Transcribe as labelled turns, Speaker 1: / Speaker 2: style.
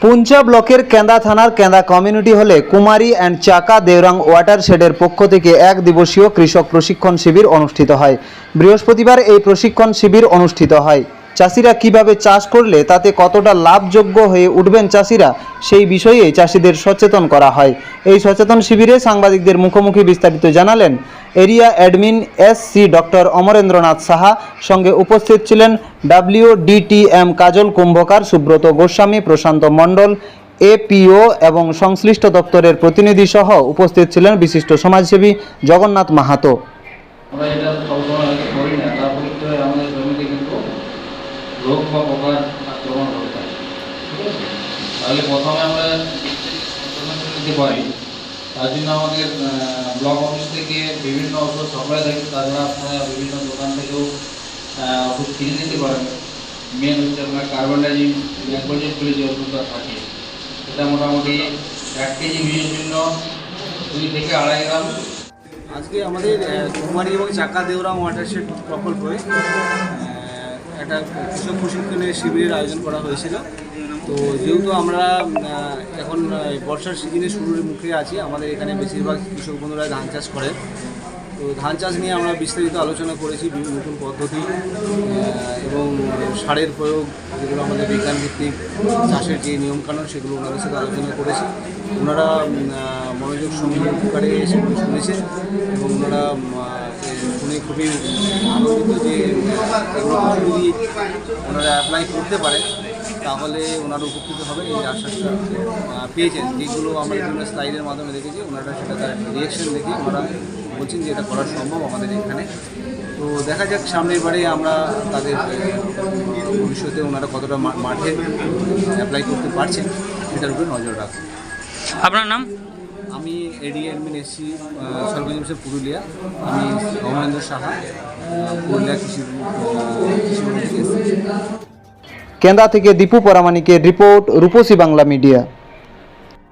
Speaker 1: পুঞ্চা ব্লকের কেন্দা থানার কেন্দা কমিউনিটি হলে কুমারী অ্যান্ড চাকা দেওরাং ওয়াটার শেডের পক্ষ থেকে এক দিবসীয় কৃষক প্রশিক্ষণ শিবির অনুষ্ঠিত হয়। বৃহস্পতিবার এই প্রশিক্ষণ শিবির অনুষ্ঠিত হয়। চাষিরা কীভাবে চাষ করলে তাতে কতটা লাভযোগ্য হয়ে উঠবেন চাষিরা, সেই বিষয়ে চাষিদের সচেতন করা হয়। এই সচেতন শিবিরে সাংবাদিকদের মুখোমুখি বিস্তারিত জানালেন area admin S C doctor Amarendranath Saha, সঙ্গে উপস্থিত ছিলেন ডাব্লিউডিটিএম কাজল কুম্ভকার, সুব্রত গোস্বামী, প্রশান্ত মণ্ডল এপিও এবং সংশ্লিষ্ট দপ্তরের প্রতিনিধি সহ উপস্থিত ছিলেন বিশিষ্ট সমাজসেবী জগন্নাথ মাহাতো
Speaker 2: আমরা এটা সবসময় হয়তো করি না তার ফলে আমাদের জমিতে কিন্তু রোগ বা পোকার আক্রমণ হতে পারে ঠিক আছে তাহলে প্রথমে আমরা নিতে পারি তার জন্য আমাদের ব্লক অফিস থেকে বিভিন্ন ওষুধ সাপ্লাই থাকে তাছাড়া আপনারা বিভিন্ন দোকান থেকেও ওষুধ কিনে নিতে পারেন। মেন হচ্ছে আপনার কার্বনডাইজিং ম্যাকোজিনগুলি যে ওষুধটা থাকে, সেটা মোটামুটি এক কেজি বীজের জন্য দুই থেকে আড়াই গ্রাম।
Speaker 3: আজকে আমাদের কুমারী এবং চাকা দেওরাম ওয়াটারশেড প্রকল্পে। একটা কৃষক প্রশিক্ষণের শিবিরের আয়োজন করা হয়েছিল। তো যেহেতু আমরা এখন বর্ষার সিজনে শুরুর মুখে আছি, আমাদের এখানে বেশিরভাগ কৃষক বন্ধুরা ধান চাষ করে। তো ধান চাষ নিয়ে আমরা বিস্তারিত আলোচনা করেছি বিভিন্ন নতুন পদ্ধতি এবং সারের প্রয়োগ, যেগুলো আমাদের বিজ্ঞান ভিত্তিক চাষের যে নিয়মকানুন, সেগুলো ওনাদের সাথে আলোচনা করেছি। ওনারা মনোযোগ মনোযোগ সহকারে সেগুলো শুনেছে, এবং ওনারা শুনে খুবই আনন্দিত যে যদি ওনারা অ্যাপ্লাই করতে পারে তাহলে ওনারা উপকৃত হবে এই আশ্বাসটা পেয়েছেন। যেগুলো আমরা বিভিন্ন স্লাইডের মাধ্যমে দেখেছি, ওনারা সেটা তার রিয়েকশন দেখে ওনারা বলছেন যে এটা করা সম্ভব আমাদের এখানে। তো দেখা যাক, সামনের বারে আমরা তাদের ভবিষ্যতে ওনারা কতটা মাঠে অ্যাপ্লাই করতে পারছেন, সেটার উপরে নজর রাখব।
Speaker 4: আপনার নাম?
Speaker 3: আমি এডি অ্যাডমিন এসছি সর্বজনীন পুরুলিয়া। আমি অমরেন্দ্র সাহা পুরুলিয়া কৃষি আহ, কৃষি মন্ত্রী। এসেছি
Speaker 1: কেন্দা থেকে দীপু পরামানিকের রিপোর্ট রূপসী বাংলা মিডিয়া।